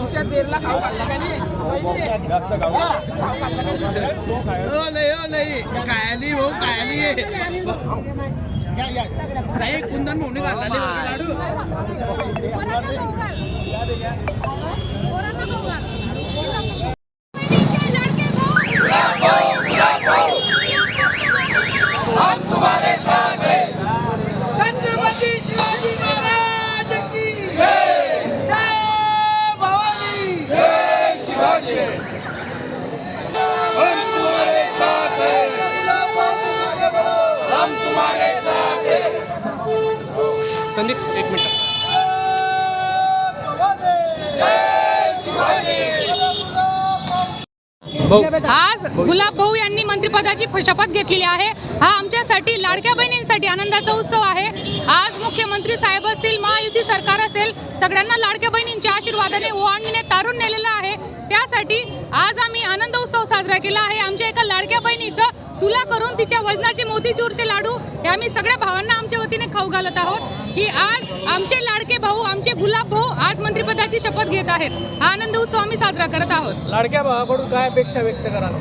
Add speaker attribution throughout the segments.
Speaker 1: तुमच्या बेरला खाऊ घालला का नाही?
Speaker 2: कायली भाऊ कायली कुंदन भाऊने घालला लाडू
Speaker 1: संदीप एक मिनिट.
Speaker 3: आज गुलाब भाऊ यांनी मंत्रिपदाची शपथ घेतलेली आहे. हा आमच्यासाठी लाडक्या बहिणींसाठी आनंदाचा उत्सव आहे. आज मुख्यमंत्री साहेब असतील महायुती सरकार असेल सगळ्यांना लाडक्या बहिणींच्या आशीर्वादाने ओवाळणीने तारून नेलेलं आहे. त्यासाठी आज आम्ही आनंद उत्सव साजरा केला आहे. आमच्या एका लाडक्या करून तिच्या वजनाचे मोतीचूरचे लाडू हे आम्ही सगळ्या भावांना आमच्या वतीने खाऊ घालत आहोत. की आज आमचे लाडके भाऊ आमचे गुलाब भाऊ आज मंत्रिपदाची शपथ घेत आहेत. हा आनंद उत्सव आम्ही साजरा करत आहोत.
Speaker 1: लाडक्या भावाकडून काय अपेक्षा व्यक्त कराल?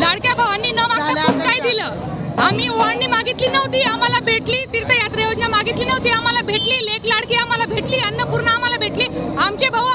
Speaker 3: लाडक्या भावांनी न मागता काय दिलं. आम्ही ओवाळणी मागितली नव्हती आम्हाला भेटली तीर्थयात्रा योजना मागितली नव्हती आम्हाला भेटली लेख लाडकी आम्हाला भेटली अन्नपूर्णा आम्हाला भेटली. आमचे भाऊ